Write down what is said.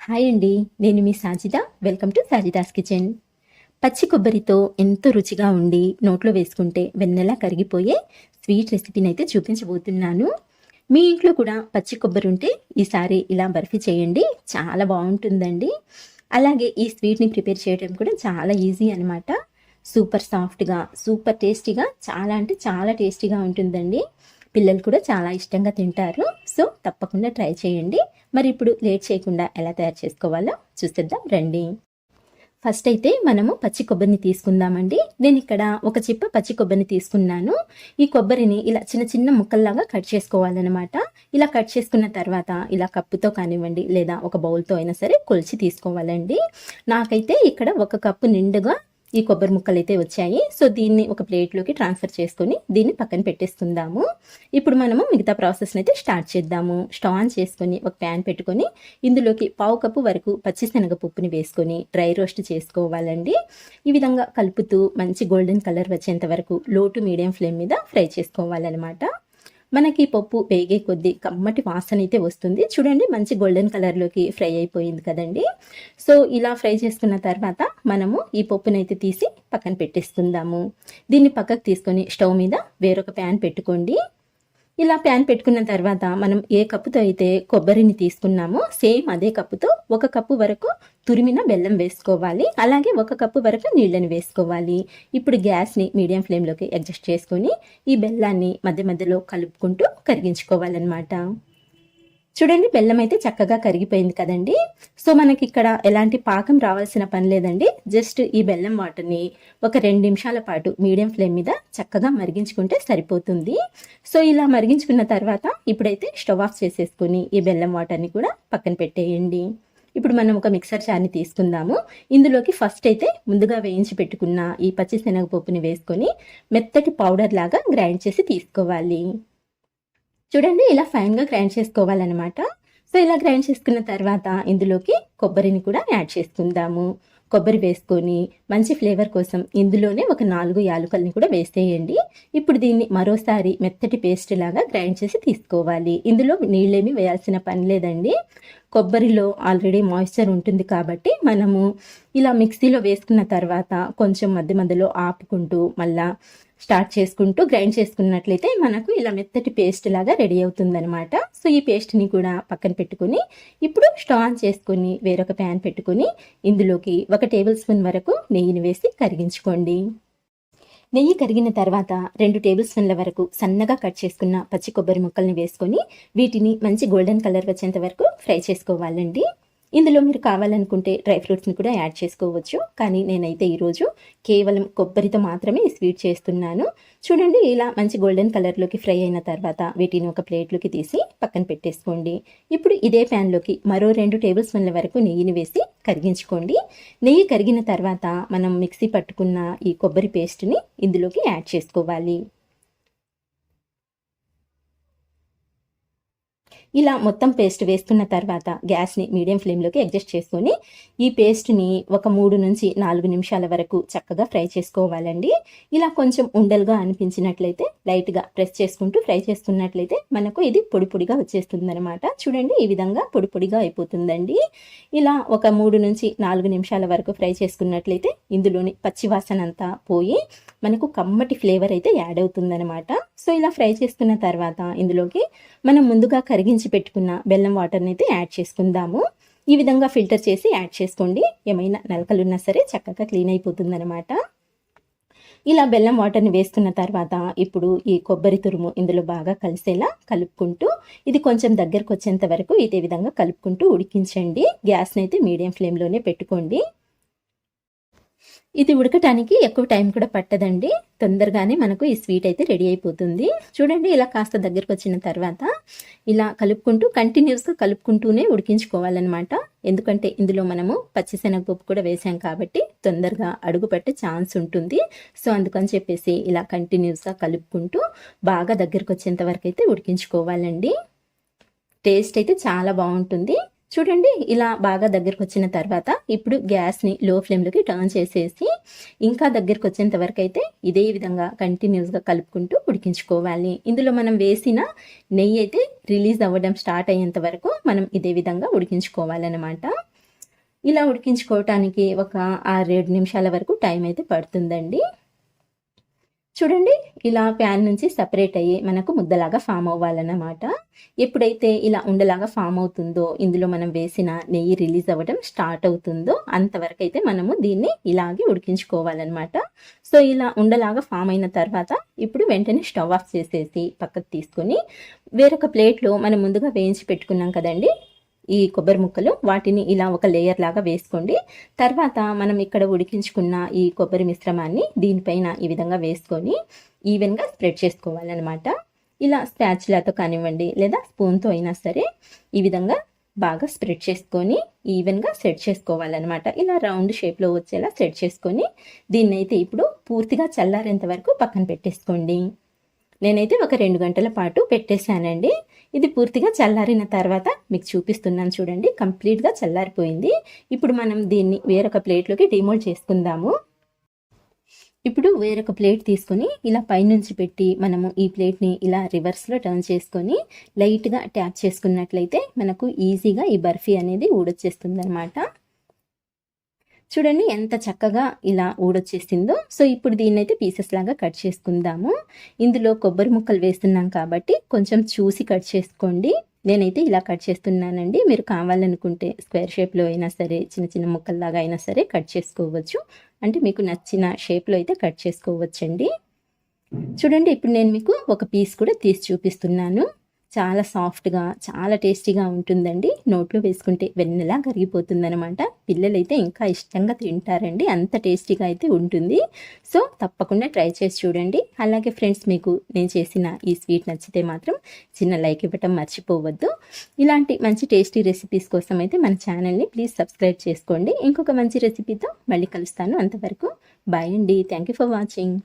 Hi అండి నేను మీ Sajida. Welcome to Sajida's kitchen పచ్చి కొబ్బరితో ఎంతో రుచిగా ఉండి నోట్లో వేసుకుంటే వెన్నెలా కరిగిపోయే స్వీట్ రెసిపీని అయితే చూపించబోతున్నాను. మీ ఇంట్లో కూడా పచ్చి కొబ్బరి ఉంటే ఈసారి ఇలా బర్ఫీ చేయండి చాలా బాగుంటుందండి. అలాగే ఈ స్వీట్ని ప్రిపేర్ చేయడం కూడా చాలా ఈజీ అనమాట సూపర్ సాఫ్ట్గా సూపర్ టేస్టీగా చాలా అంటే చాలా టేస్టీగా ఉంటుందండి. పిల్లలు కూడా చాలా ఇష్టంగా తింటారు. సో తప్పకుండా ట్రై చేయండి. మరి ఇప్పుడు లేట్ చేయకుండా ఎలా తయారు చేసుకోవాలో చూసేద్దాం. రండి. ఫస్ట్ అయితే మనము పచ్చి కొబ్బరిని తీసుకుందామండి. నేను ఇక్కడ ఒక చిప్ప పచ్చి కొబ్బరిని తీసుకున్నాను. ఈ కొబ్బరిని ఇలా చిన్న చిన్న ముక్కల్లాగా కట్ చేసుకోవాలన్నమాట. ఇలా కట్ చేసుకున్న తర్వాత ఇలా కప్పుతో కానివ్వండి లేదా ఒక బౌల్తో అయినా సరే కొలిచి తీసుకోవాలండి. నాకైతే ఇక్కడ ఒక కప్పు నిండుగా ఈ కొబ్బరి ముక్కలు అయితే వచ్చాయి. సో దీన్ని ఒక ప్లేట్లోకి ట్రాన్స్ఫర్ చేసుకొని దీన్ని పక్కన పెట్టేసుకుందాము. ఇప్పుడు మనము మిగతా ప్రాసెస్ని అయితే స్టార్ట్ చేద్దాము. స్టవ్ ఆన్ చేసుకొని ఒక ప్యాన్ పెట్టుకొని ఇందులోకి పావు కప్పు వరకు పచ్చిశనగపప్పుని వేసుకొని డ్రై రోస్ట్ చేసుకోవాలండి. ఈ విధంగా కలుపుతూ మంచి గోల్డెన్ కలర్ వచ్చేంత వరకు లో టు మీడియం ఫ్లేమ్ మీద ఫ్రై చేసుకోవాలన్నమాట. మనకి పప్పు వేగే కొద్దీ కమ్మటి వాసన అయితే వస్తుంది. చూడండి మంచి గోల్డెన్ కలర్లోకి ఫ్రై అయిపోయింది కదండి. సో ఇలా ఫ్రై చేసుకున్న తర్వాత మనము ఈ పప్పునైతే తీసి పక్కన పెట్టేసుకుందాము. దీన్ని పక్కకు తీసుకొని స్టవ్ మీద వేరొక ప్యాన్ పెట్టుకోండి. ఇలా ప్యాన్ పెట్టుకున్న తర్వాత మనం ఏ కప్పుతో అయితే కొబ్బరిని తీసుకున్నామో సేమ్ అదే కప్పుతో ఒక కప్పు వరకు తురిమిన బెల్లం వేసుకోవాలి. అలాగే ఒక కప్పు వరకు నీళ్ళని వేసుకోవాలి. ఇప్పుడు గ్యాస్ని మీడియం ఫ్లేమ్లోకి అడ్జస్ట్ చేసుకొని ఈ బెల్లాన్ని మధ్య మధ్యలో కలుపుకుంటూ కరిగించుకోవాలన్నమాట. చూడండి బెల్లం అయితే చక్కగా కరిగిపోయింది కదండి. సో మనకి ఇక్కడ ఎలాంటి పాకం రావాల్సిన పని లేదండి. జస్ట్ ఈ బెల్లం వాటర్ని ఒక రెండు నిమిషాల పాటు మీడియం ఫ్లేమ్ మీద చక్కగా మరిగించుకుంటే సరిపోతుంది. సో ఇలా మరిగించుకున్న తర్వాత ఇప్పుడైతే స్టవ్ ఆఫ్ చేసేసుకుని ఈ బెల్లం వాటర్ని కూడా పక్కన పెట్టేయండి. ఇప్పుడు మనం ఒక మిక్సర్ జార్ని తీసుకుందాము. ఇందులోకి ఫస్ట్ అయితే ముందుగా వేయించి పెట్టుకున్న ఈ పచ్చిశనగపప్పుని వేసుకొని మెత్తటి పౌడర్ లాగా గ్రైండ్ చేసి తీసుకోవాలి. చూడండి ఇలా ఫైన్గా గ్రైండ్ చేసుకోవాలన్నమాట. సో ఇలా గ్రైండ్ చేసుకున్న తర్వాత ఇందులోకి కొబ్బరిని కూడా యాడ్ చేసుకుందాము. కొబ్బరి వేసుకొని మంచి ఫ్లేవర్ కోసం ఇందులోనే ఒక నాలుగు యాలుకల్ని కూడా వేసేయండి. ఇప్పుడు దీన్ని మరోసారి మెత్తటి పేస్ట్ లాగా గ్రైండ్ చేసి తీసుకోవాలి. ఇందులో నీళ్ళేమి వేయాల్సిన పని లేదండి. కొబ్బరిలో ఆల్రెడీ మాయిశ్చర్ ఉంటుంది కాబట్టి మనము ఇలా మిక్సీలో వేసుకున్న తర్వాత కొంచెం మధ్య మధ్యలో ఆపుకుంటూ మళ్ళా స్టార్ట్ చేసుకుంటూ గ్రైండ్ చేసుకున్నట్లయితే మనకు ఇలా మెత్తటి పేస్ట్ లాగా రెడీ అవుతుందనమాట సో ఈ పేస్ట్ని కూడా పక్కన పెట్టుకుని ఇప్పుడు స్టవ్ ఆన్ చేసుకుని వేరొక ప్యాన్ పెట్టుకుని ఇందులోకి ఒక టేబుల్ స్పూన్ వరకు నెయ్యిని వేసి కరిగించుకోండి. నెయ్యి కరిగిన తర్వాత రెండు టేబుల్ స్పూన్ల వరకు సన్నగా కట్ చేసుకున్న పచ్చి కొబ్బరి ముక్కల్ని వేసుకొని వీటిని మంచి గోల్డెన్ కలర్ వచ్చేంత వరకు ఫ్రై చేసుకోవాలండి. ఇందులో మీరు కావాలనుకుంటే డ్రై ఫ్రూట్స్ని కూడా యాడ్ చేసుకోవచ్చు. కానీ నేనైతే ఈరోజు కేవలం కొబ్బరితో మాత్రమే స్వీట్ చేస్తున్నాను. చూడండి ఇలా మంచి గోల్డెన్ కలర్లోకి ఫ్రై అయిన తర్వాత వీటిని ఒక ప్లేట్లోకి తీసి పక్కన పెట్టేసుకోండి. ఇప్పుడు ఇదే ప్యాన్లోకి మరో రెండు టేబుల్ స్పూన్ల వరకు నెయ్యిని వేసి కరిగించుకోండి. నెయ్యి కరిగిన తర్వాత మనం మిక్సీ పట్టుకున్న ఈ కొబ్బరి పేస్ట్ని ఇందులోకి యాడ్ చేసుకోవాలి. ఇలా మొత్తం పేస్ట్ వేస్తున్న తర్వాత గ్యాస్ని మీడియం ఫ్లేమ్లోకి అడ్జస్ట్ చేసుకొని ఈ పేస్ట్ని ఒక మూడు నుంచి నాలుగు నిమిషాల వరకు చక్కగా ఫ్రై చేసుకోవాలండి. ఇలా కొంచెం ఉండలుగా అనిపించినట్లయితే లైట్గా ప్రెస్ చేసుకుంటూ ఫ్రై చేస్తున్నట్లయితే మనకు ఇది పొడి పొడిగా చూడండి ఈ విధంగా పొడి పొడిగా అయిపోతుందండి. ఇలా ఒక మూడు నుంచి నాలుగు నిమిషాల వరకు ఫ్రై చేసుకున్నట్లయితే ఇందులోని పచ్చివాసన అంతా పోయి మనకు కమ్మటి ఫ్లేవర్ అయితే యాడ్ అవుతుందనమాట సో ఇలా ఫ్రై చేసుకున్న తర్వాత ఇందులోకి మనం ముందుగా కరిగించి పెట్టుకున్న బెల్లం వాటర్ని అయితే యాడ్ చేసుకుందాము. ఈ విధంగా ఫిల్టర్ చేసి యాడ్ చేసుకోండి. ఏమైనా నలకలున్నా సరే చక్కగా క్లీన్ అయిపోతుందనమాట ఇలా బెల్లం వాటర్ని వేసుకున్న తర్వాత ఇప్పుడు ఈ కొబ్బరి తురుము ఇందులో బాగా కలిసేలా కలుపుకుంటూ ఇది కొంచెం దగ్గరకు వచ్చేంత వరకు ఇదే విధంగా కలుపుకుంటూ ఉడికించండి. గ్యాస్ని అయితే మీడియం ఫ్లేమ్లోనే పెట్టుకోండి. ఇది ఉడకటానికి ఎక్కువ టైం కూడా పట్టదండి. తొందరగానే మనకు ఈ స్వీట్ అయితే రెడీ అయిపోతుంది. చూడండి ఇలా కాస్త దగ్గరకు వచ్చిన తర్వాత ఇలా కలుపుకుంటూ కంటిన్యూస్గా కలుపుకుంటూనే ఉడికించుకోవాలన్నమాట. ఎందుకంటే ఇందులో మనము పచ్చిశనగపప్పు కూడా వేసాం కాబట్టి తొందరగా అడుగుపెట్టే ఛాన్స్ ఉంటుంది. సో అందుకని చెప్పేసి ఇలా కంటిన్యూస్గా కలుపుకుంటూ బాగా దగ్గరకు వచ్చేంత వరకు అయితే ఉడికించుకోవాలండి. టేస్ట్ అయితే చాలా బాగుంటుంది. చూడండి ఇలా బాగా దగ్గరకు వచ్చిన తర్వాత ఇప్పుడు గ్యాస్ని లో ఫ్లేమ్లోకి టర్న్ చేసేసి ఇంకా దగ్గరకు వచ్చేంత వరకు అయితే ఇదే విధంగా కంటిన్యూస్గా కలుపుకుంటూ ఉడికించుకోవాలి. ఇందులో మనం వేసిన నెయ్యి అయితే రిలీజ్ అవ్వడం స్టార్ట్ అయ్యేంత వరకు మనం ఇదే విధంగా ఉడికించుకోవాలన్నమాట. ఇలా ఉడికించుకోవటానికి ఒక ఆరేడు నిమిషాల వరకు టైం అయితే పడుతుందండి. చూడండి ఇలా ప్యాన్ నుంచి సపరేట్ అయ్యి మనకు ముద్దలాగా ఫామ్ అవ్వాలన్నమాట. ఎప్పుడైతే ఇలా ఉండలాగా ఫామ్ అవుతుందో ఇందులో మనం వేసిన నెయ్యి రిలీజ్ అవ్వడం స్టార్ట్ అవుతుందో అంతవరకు అయితే మనము దీన్ని ఇలాగే ఉడికించుకోవాలన్నమాట. సో ఇలా ఉండలాగా ఫామ్ అయిన తర్వాత ఇప్పుడు వెంటనే స్టవ్ ఆఫ్ చేసేసి పక్కకు తీసుకొని వేరొక ప్లేట్లో మనం ముందుగా వేయించి పెట్టుకున్నాం కదండి ఈ కొబ్బరి ముక్కలు వాటిని ఇలా ఒక లేయర్ లాగా వేసుకోండి. తర్వాత మనం ఇక్కడ ఉడికించుకున్న ఈ కొబ్బరి మిశ్రమాన్ని దీనిపైన ఈ విధంగా వేసుకొని ఈవెన్గా స్ప్రెడ్ చేసుకోవాలన్నమాట. ఇలా స్పాచులాతో కానివ్వండి లేదా స్పూన్తో అయినా సరే ఈ విధంగా బాగా స్ప్రెడ్ చేసుకొని ఈవెన్గా సెట్ చేసుకోవాలన్నమాట. ఇలా రౌండ్ షేప్లో వచ్చేలా సెట్ చేసుకొని దీన్నైతే ఇప్పుడు పూర్తిగా చల్లారేంత వరకు పక్కన పెట్టేసుకోండి. నేనైతే ఒక రెండు గంటల పాటు పెట్టేశానండి. ఇది పూర్తిగా చల్లారిన తర్వాత మీకు చూపిస్తున్నాను చూడండి. కంప్లీట్గా చల్లారిపోయింది. ఇప్పుడు మనం దీన్ని వేరొక ప్లేట్లోకి డిమోల్డ్ చేసుకుందాము. ఇప్పుడు వేరొక ప్లేట్ తీసుకొని ఇలా పైనుంచి పెట్టి మనము ఈ ప్లేట్ని ఇలా రివర్స్లో టర్న్ చేసుకొని లైట్గా ట్యాప్ చేసుకున్నట్లయితే మనకు ఈజీగా ఈ బర్ఫీ అనేది ఊడొచ్చేస్తుంది అనమాట చూడండి ఎంత చక్కగా ఇలా ఊడొచ్చేసిందో. సో ఇప్పుడు దీన్ని అయితే పీసెస్ లాగా కట్ చేసుకుందాము. ఇందులో కొబ్బరి ముక్కలు వేస్తున్నాం కాబట్టి కొంచెం చూసి కట్ చేసుకోండి. నేనైతే ఇలా కట్ చేస్తున్నానండి. మీరు కావాలనుకుంటే స్క్వేర్ షేప్లో అయినా సరే చిన్న చిన్న ముక్కల్లాగా అయినా సరే కట్ చేసుకోవచ్చు. అంటే మీకు నచ్చిన షేప్లో అయితే కట్ చేసుకోవచ్చండి. చూడండి ఇప్పుడు నేను మీకు ఒక పీస్ కూడా తీసి చూపిస్తున్నాను. చాలా సాఫ్ట్గా చాలా టేస్టీగా ఉంటుందండి. నోట్లో వేసుకుంటే వెన్నెలా కరిగిపోతుందనమాట పిల్లలైతే ఇంకా ఇష్టంగా తింటారండి. అంత టేస్టీగా అయితే ఉంటుంది. సో తప్పకుండా ట్రై చేసి చూడండి. అలాగే ఫ్రెండ్స్ మీకు నేను చేసిన ఈ స్వీట్ నచ్చితే మాత్రం చిన్న లైక్ ఇవ్వటం మర్చిపోవద్దు. ఇలాంటి మంచి టేస్టీ రెసిపీస్ కోసం అయితే మన ఛానల్ని ప్లీజ్ సబ్స్క్రైబ్ చేసుకోండి. ఇంకొక మంచి రెసిపీతో మళ్ళీ కలుస్తాను అంతవరకు. బాయ్ అండి. Thank you for watching.